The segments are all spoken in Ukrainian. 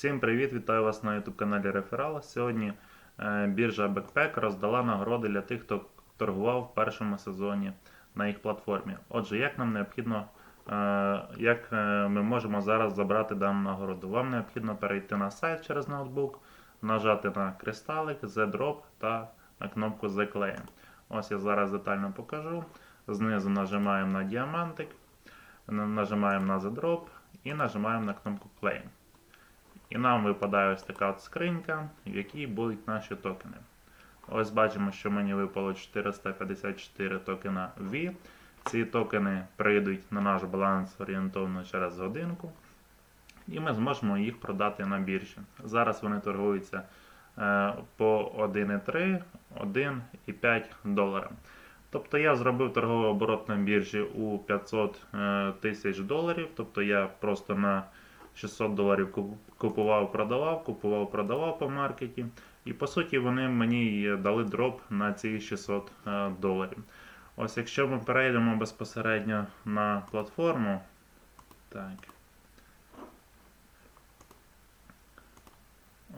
Всім привіт! Вітаю вас на YouTube каналі Реферал. Сьогодні е, біржа Backpack роздала нагороди для тих, хто торгував в першому сезоні на їх платформі. Отже, як нам необхідно, е, як е, ми можемо зараз забрати дану нагороду? Вам необхідно перейти на сайт через ноутбук, нажати на кристалик, Z-Drop та на кнопку The Claim. Ось я зараз детально покажу. Знизу нажимаємо на діамантик, нажимаємо на Z-Drop і нажимаємо на кнопку Claim. І нам випадає ось така от скринька, в якій будуть наші токени. Ось бачимо, що мені випало 454 токена V. Ці токени прийдуть на наш баланс орієнтовно через годинку. І ми зможемо їх продати на біржі. Зараз вони торгуються е, по 1,3, 1,5 долара. Тобто я зробив торговий оборот на біржі у 500 е, тисяч доларів. Тобто я просто на 600 доларів купував, продавав, купував, продавав по маркеті. І по суті вони мені дали дроп на ці 600 е, доларів. Ось якщо ми перейдемо безпосередньо на платформу. Так.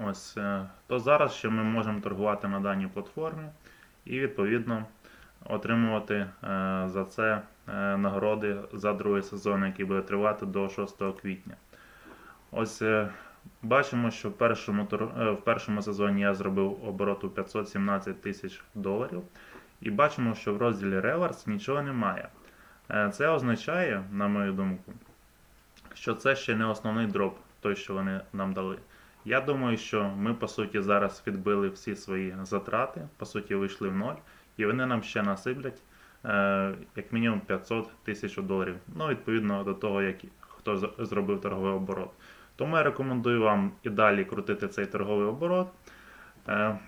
Ось, е, то зараз ще ми можемо торгувати на даній платформі і відповідно отримувати е, за це нагороди за другий сезон, який буде тривати до 6 квітня. Ось е, бачимо, що в першому, е, в першому сезоні я зробив оборот у 517 тисяч доларів. І бачимо, що в розділі Rewards нічого немає. Е, Це означає, на мою думку, що це ще не основний дроп, той, що вони нам дали. Я думаю, що ми по суті зараз відбили всі свої затрати, по суті, вийшли в ноль, і вони нам ще насиплять е, як мінімум 500 тисяч доларів. Ну, відповідно до того, як хто зробив торговий оборот. Тому я рекомендую вам і далі крутити цей торговий оборот. Е,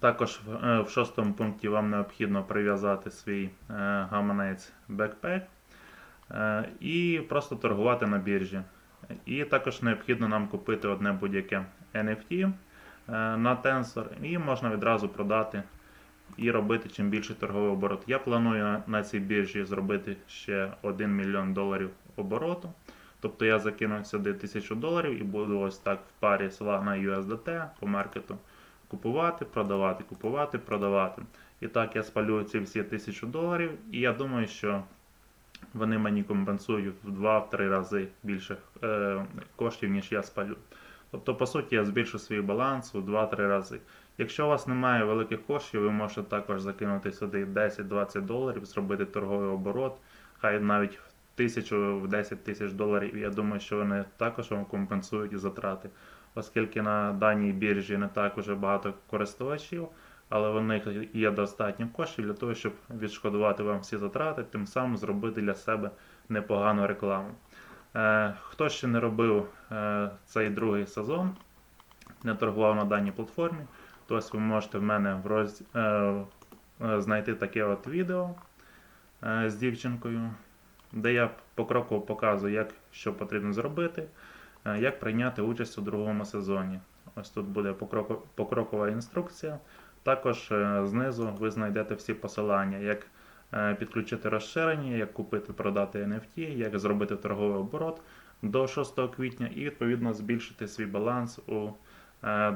також в, е, в шостому пункті вам необхідно прив'язати свій е, гаманець е, і просто торгувати на біржі. І також необхідно нам купити одне будь-яке NFT на Tensor, і можна відразу продати і робити чим більший торговий оборот. Я планую на цій біржі зробити ще 1 мільйон доларів обороту. Тобто я закину сюди 1000 доларів і буду ось так в парі Solana USDT по маркету купувати, продавати, купувати, продавати. І так я спалю ці всі 1000 доларів, і я думаю, що вони мені компенсують в 2-3 рази більше е, коштів, ніж я спалю. Тобто, по суті, я збільшу свій баланс у 2-3 рази. Якщо у вас немає великих коштів, ви можете також закинути сюди 10-20 доларів, зробити торговий оборот, хай навіть тисячу, в 10 тисяч доларів. Я думаю, що вони також вам компенсують затрати, оскільки на даній біржі не так уже багато користувачів, але в них є достатньо коштів для того, щоб відшкодувати вам всі затрати, тим самим зробити для себе непогану рекламу. Е, хто ще не робив е, цей другий сезон, не торгував на даній платформі, то ось ви можете в мене в роз... е, знайти таке от відео з дівчинкою, де я покроково показую, як що потрібно зробити, е, як прийняти участь у другому сезоні. Ось тут буде покрокова інструкція. Також е, знизу ви знайдете всі посилання, як е, підключити розширення, як купити, продати NFT, як зробити торговий оборот до 6 квітня і відповідно збільшити свій баланс у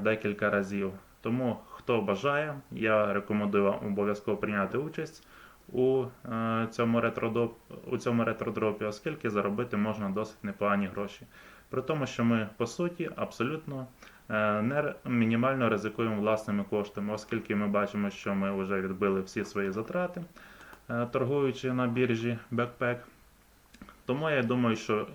декілька разів. Тому хто бажає, я рекомендую вам обов'язково прийняти участь у е, цьому ретродоп, у цьому ретродропі, оскільки заробити можна досить непогані гроші. При тому, що ми по суті абсолютно е, не мінімально ризикуємо власними коштами, оскільки ми бачимо, що ми вже відбили всі свої затрати, е, торгуючи на біржі Backpack. Тому я думаю, що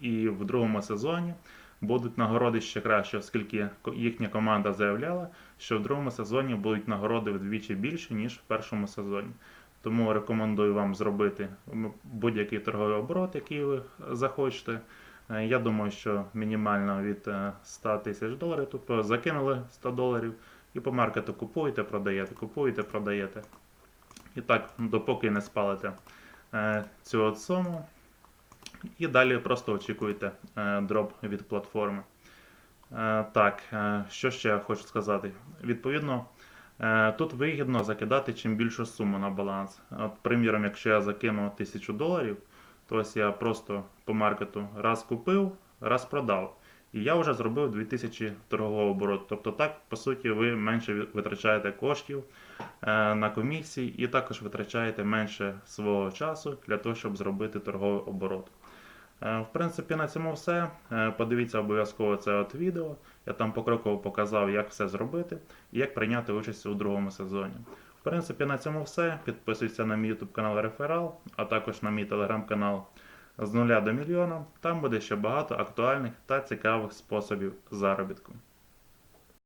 і в другому сезоні будуть нагороди ще краще, оскільки їхня команда заявляла, що в другому сезоні будуть нагороди вдвічі більше, ніж в першому сезоні. Тому рекомендую вам зробити будь-який торговий оборот, який ви захочете. Е, Я думаю, що мінімально від е, 100 тисяч доларів, тобто закинули 100 доларів і по маркету купуєте, продаєте, купуєте, продаєте. І так, допоки не спалите е, цю суму. І далі просто очікуєте е, дроп від платформи. Е, так, е, що ще я хочу сказати? Відповідно, е, тут вигідно закидати чим більшу суму на баланс. От, приміром, якщо я закину 1000 доларів, то ось я просто по маркету раз купив, раз продав. І я вже зробив 2000 торгового обороту. Тобто так, по суті, ви менше витрачаєте коштів е, на комісії і також витрачаєте менше свого часу для того, щоб зробити торговий оборот. Е, В принципі, на цьому все. Е, Подивіться обов'язково це от відео. Я там покроково показав, як все зробити і як прийняти участь у другому сезоні. В принципі, на цьому все. Підписуйся на мій YouTube канал Реферал, а також на мій телеграм-канал з нуля до мільйона. Там буде ще багато актуальних та цікавих способів заробітку.